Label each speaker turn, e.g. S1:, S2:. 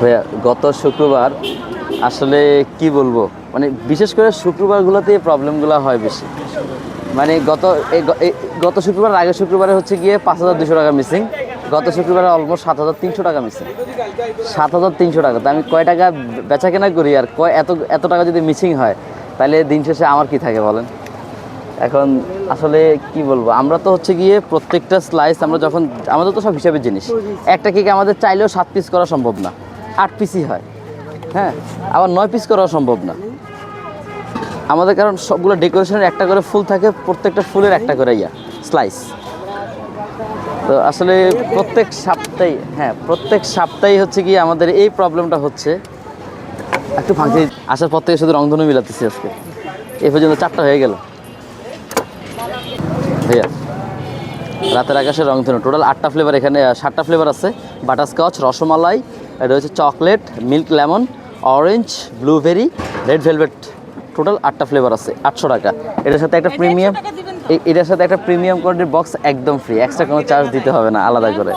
S1: ভাইয়া, গত শুক্রবার আসলে কি বলব? মানে বিশেষ করে শুক্রবারগুলোতে প্রবলেমগুলো হয় বেশি। মানে গত গত শুক্রবার, আগের শুক্রবারে হচ্ছে গিয়ে পাঁচ হাজার দুশো টাকা মিসিং গত শুক্রবারে অলমোস্ট সাত হাজার তিনশো টাকা মিসিং সাত হাজার তিনশো টাকা, তো আমি কয় টাকা বেচা কেনা করি আর কয় এত এত টাকা যদি মিসিং হয়, তাহলে দিন শেষে আমার কি থাকে বলেন? এখন আসলে কি বলব, আমরা তো হচ্ছে গিয়ে প্রত্যেকটা স্লাইস আমরা যখন, আমাদের তো সব হিসাবের জিনিস। একটা কেক আমাদের চাইলেও সাত পিস করা সম্ভব না। আট পিসই হয়। হ্যাঁ আবার নয় পিস করা সম্ভব না। আমাদের কারণ সবগুলো ডেকোরেশনের একটা করে ফুল থাকে, প্রত্যেকটা ফুলের একটা করে ইয়া, স্লাইস। তো আসলে প্রত্যেক সপ্তাহে হ্যাঁ প্রত্যেক সপ্তাহে হচ্ছে কি আমাদের এই প্রবলেমটা হচ্ছে। একটু ফাঁকি আসার পর থেকে শুধু রংধনু মিলাতেছি আজকে। এ পর্যন্ত চারটা হয়ে গেল। ভাইয়া, রাতের আকাশে রংধনু। টোটাল আটটা ফ্লেভার এখানে সাতটা ফ্লেভার আছে। বাটারস্কচ, রসমালাই এটা হচ্ছে chocolate milk lemon orange blueberry red velvet. Total আটটা ফ্লেভার আছে আটশো টাকা। এটার সাথে একটা প্রিমিয়াম এটার সাথে একটা প্রিমিয়াম কোয়ালিটির বক্স একদম ফ্রি এক্সট্রা কোনো চার্জ দিতে হবে না আলাদা করে।